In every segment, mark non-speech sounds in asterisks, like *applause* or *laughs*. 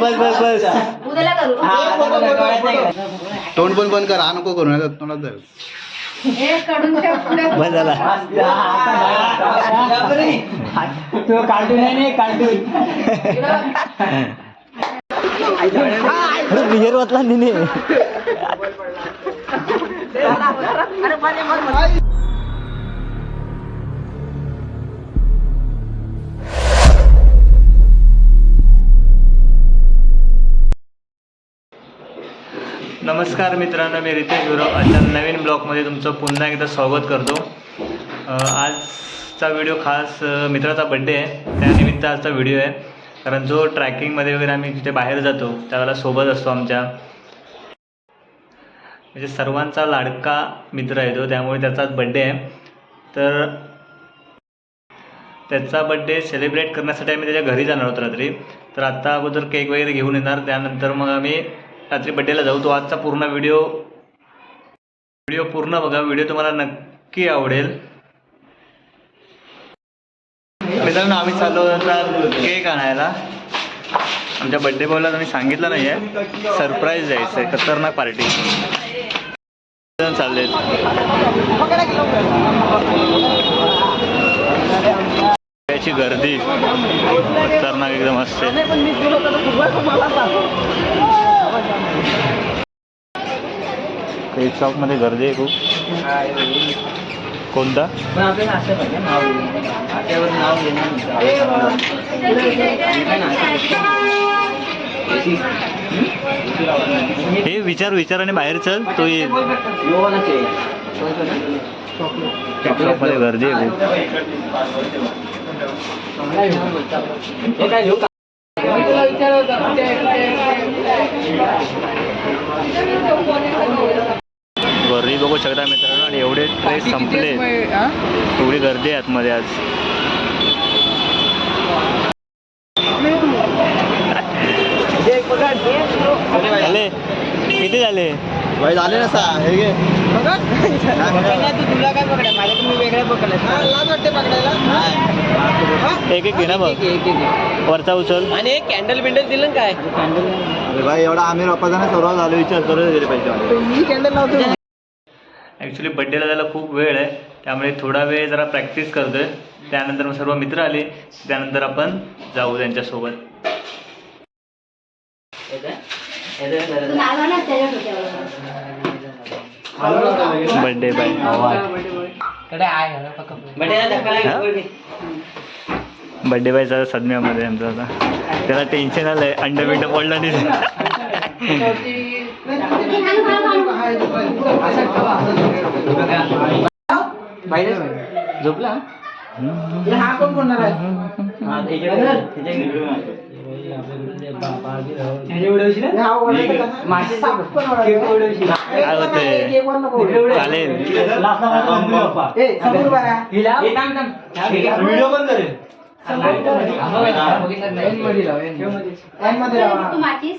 बस बस बस तोंड पण बंद कर हा नको करू नाही तोंडात जाईल कडूनच्या पुढे बस झाला. तो कार्टून आहे ना कार्टून बिहेर वाचला निने. नमस्कार मित्रांनो मी रितेश गुरव. अशा नवीन ब्लॉगमध्ये तुमचं पुन्हा एकदा स्वागत करतो. आजचा व्हिडिओ खास मित्राचा बड्डे आहे. त्यानिमित्त आजचा व्हिडिओ आहे. कारण जो ट्रॅकिंगमध्ये वगैरे आम्ही जिथे बाहेर जातो त्यावेळेला सोबत असतो आमच्या. म्हणजे सर्वांचा लाडका मित्र येतो त्यामुळे त्याचाच बड्डे आहे. तर त्याचा बड्डे सेलिब्रेट करण्यासाठी आम्ही त्याच्या घरी जाणार आहोत रात्री. तर आत्ता अगोदर केक वगैरे घेऊन येणार. त्यानंतर मग आम्ही रात्री बड्डेला जाऊ तो आजचा पूर्ण व्हिडिओ व्हिडिओ पूर्ण बघा. व्हिडिओ तुम्हाला नक्की आवडेल. मित्रांनो आम्ही चाललो आता केक आणायला. आमच्या बड्डे बॉयला तुम्ही सांगितलं नाही आहे सरप्राईज द्यायचं आहे खतरनाक पार्टी चालले त्याची गर्दी खतरनाक एकदम असते केक शॉपमध्ये गर्दी आहे खूप. कोणता? घेणं हे विचार विचार आणि बाहेर चल तो येईल शॉपमध्ये गर्दी आहे खूप हे काय घेऊ का? गर्दी बघू शकता मित्रांनो आणि एवढे ट्रेस संपले एवढी गर्दी आहे आतमध्ये आज. झाले? किती झाले? भाई झाले ना सा हे घे. तुला काय पकडा माझ्याकडे मी वेगळ्या पकडला एक एक घे ना बघ. वरचा उचल. आणि एक कॅन्डल बिंडल दिलं ना काय? कॅन्डल अरे भाई एवढा आमिर बाप्पाचा सर्व झालो विचार करत गेले पाहिजे मी कॅन्डल लावतो ॲक्च्युली बड्डेला जायला खूप वेळ आहे. त्यामुळे थोडा वेळ जरा प्रॅक्टिस करतोय. त्यानंतर मग सर्व मित्र आले. त्यानंतर आपण जाऊ त्यांच्यासोबत. बड्डे बाय बड्डे बायचा सदम्यामध्ये आमचा आता. त्याला टेन्शन आलंय. अंड बिंड पडलं नाही. *laughs* *laughs* झोपला? हा कोण होतंय चालेल. व्हिडिओ बंद करेल तू माचीस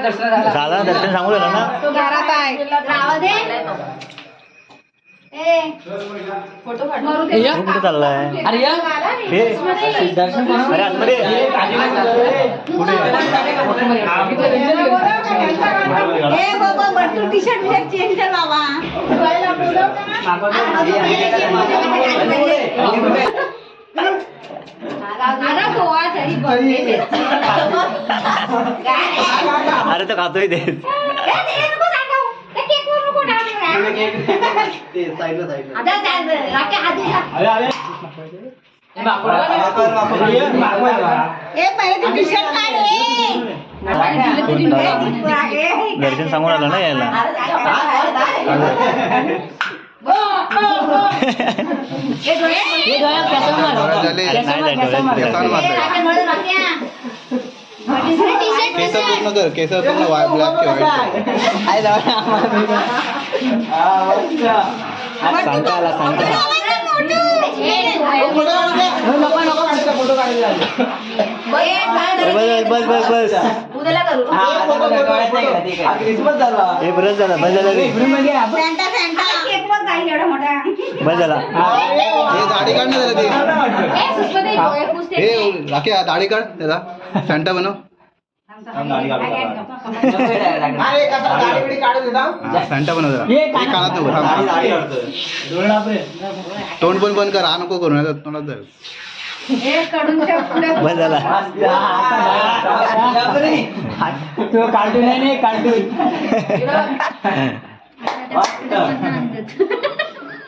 दर्शन झाला झाला दर्शन सांगू दिलं ना घरात आहे कुठे चाललाय हे दर्शन अरे आतमध्ये ए बाबा बट्टू टी शर्ट बिशर्ट चेंज कर बाबा अरे गोवा तरी बघते अरे तो खातोय ते आता राखे हात ए पहिले तू टी शर्ट काढ दर्शन सांगून आलं ना यायला नाही केस पूर्ण कर केस पूर्ण वाय ब्लॅक सांगता आला सांगता बस बस बस. हे बरंच झालं बस झालं रे बस झाला हे दाढी काढ ना त्याला. हे दाढी काढ त्याला फॅन्टा बनव. हा, हे कानात नको थांब. तोंड पण बंद कर हा नको करू नाही तोंडात जाईल बस झाला तो कार्टून आहे कार्टून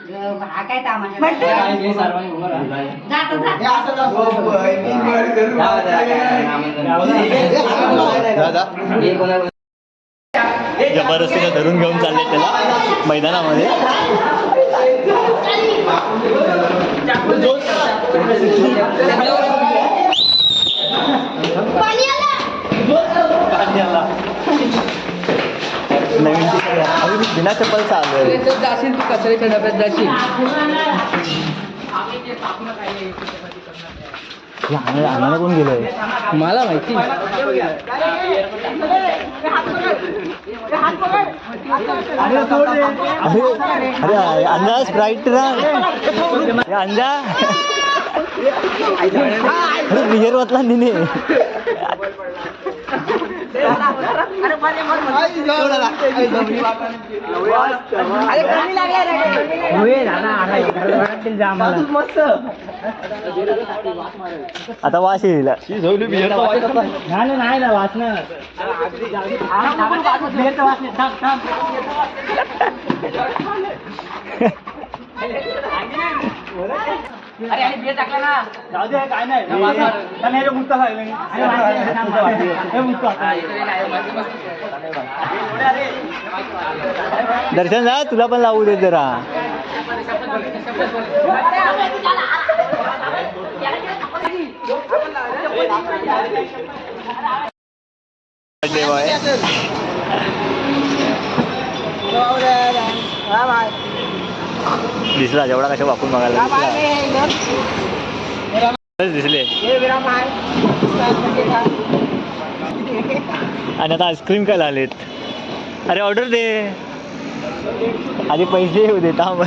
हा काय तामाशा जात जा जा. जबरदस्तीने धरून घेऊन चालले त्याला मैदानामध्ये आलं पाणी आला. नवीन टी-शर्ट बिना चप्पलचा आलोय जाशील तू कचऱ्याच्या डब्यात जाशील. हे आणायला आणायला कोण गेलोय? मला माहिती. अरे अरे अंजा स्प्राईट ना अंजा अरे बियर वाचला निने. आता वास येईल. नाही नाही ना वाचणार जाऊ दे काय नाही. मुक्त दर्शन जा तुला पण लावू दे जरा. Birthday boy. दिसला जेवढा कशा वाकून बघायला दिसला. आणि आता आईस्क्रीम काय आलेत. अरे ऑर्डर दे. आधी पैसे येऊ दे थांब.